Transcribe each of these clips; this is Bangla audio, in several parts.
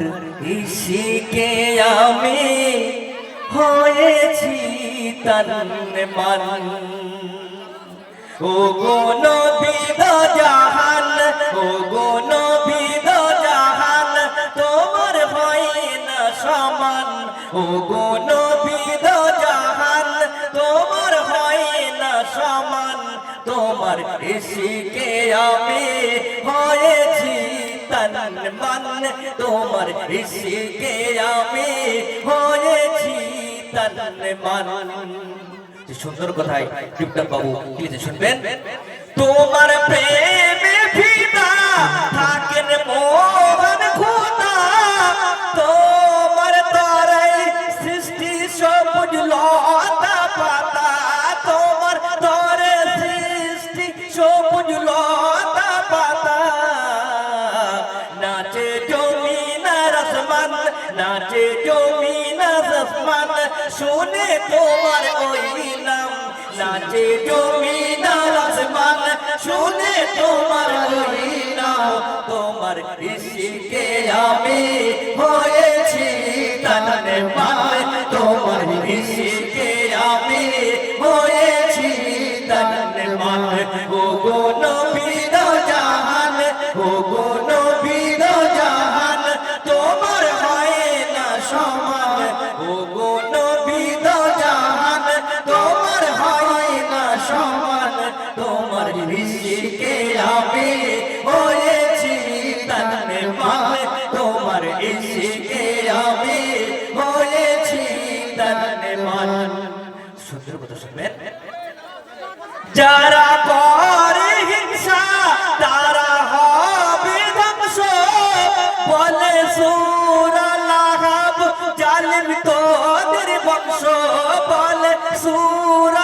তোমার কে আমি হয়েছি তন্মান ও গো নদী জাহান ও গো নদী জাহান তোমার হয় না সমান। ও গো নদী জাহান তোমার হয় না সমান। তোমার কে আমি হয়েছি তন মন তোমার ইশিকে আমি হয়েছি তন মন সুন্দর কথায় বাবু শুনবেন? তোমার নাচে জমিনার আসমান শুনে তোমার ওই নাম নাচে জমিনার আসমান শুনে তোমার ওই নাম তোমার ঋষিকে আমি হয়েছি তানে মান তোমার ঋষিকে আমি হয়েছি তোমার ঋষিকে আমি হয়েছি যারা করে হিংসা, তারা হবে ধ্বংস। বলে সুরা লাহাব জালিম তোদের বংশ। বলে সুরা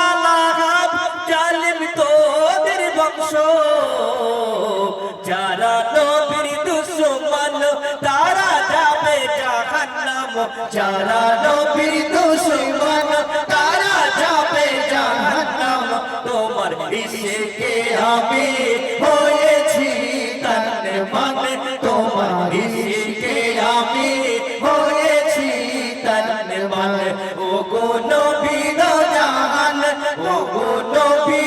বংশ যারা নবীর দুশ্মন, তারা যাবে জাহান্নাম। যারা নবীর দুশ্মন, তারা যাবে জাহান্নাম। তোমার ইশকে আমি হয়েছি তন্নে মানে। তোমার ইশকে আমি হয়েছি তন্নে মানে। ও গো নবী জাহান ও গো নবী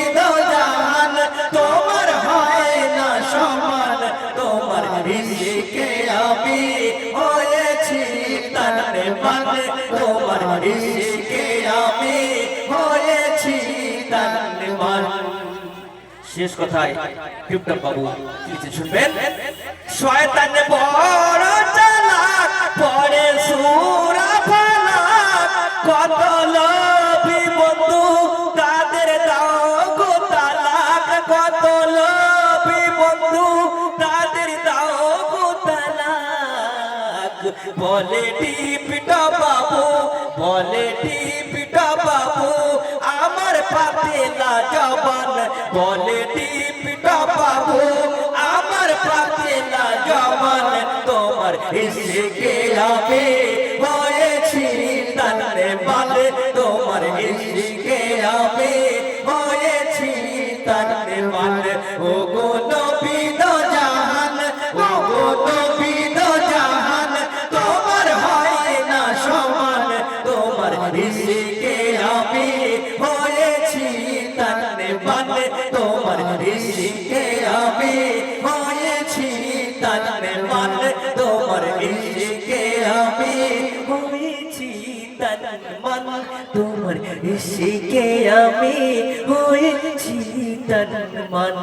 ইশকে আমি হয়েছি তন্নে মানে তোমার ইশকে আমি হয়েছি তন্নে মানে শেষ কথায় টিপটপ বাবু কিছু শুনবেন? শয়তান বড় চালাক, পরে সুরা ফালাক কত লোভী বন্ধু, তাদের দাও গো তালাক। কত লোভী বন্ধু বলে টিপটা বাবু, বলে টিপটা বাবু, আমার পাতেলা জবান। বলে টিপটা বাবু, আমার পাতেলা জবান। তোমার ইশকে আমি হয়েছি তানে বলে তোমার ইশকে আমি হয়েছি তানে বলে ও গো নবী জাহান ও গো তোমার ঋষিকে আমি হয়েছি তানে মানে তোমার ঋষিকে আমি হয়েছি তানে মানে তোমার ঋষিকে আমি হয়েছি মান তোমার ঋষিকে আমি হয়েছি তান মান।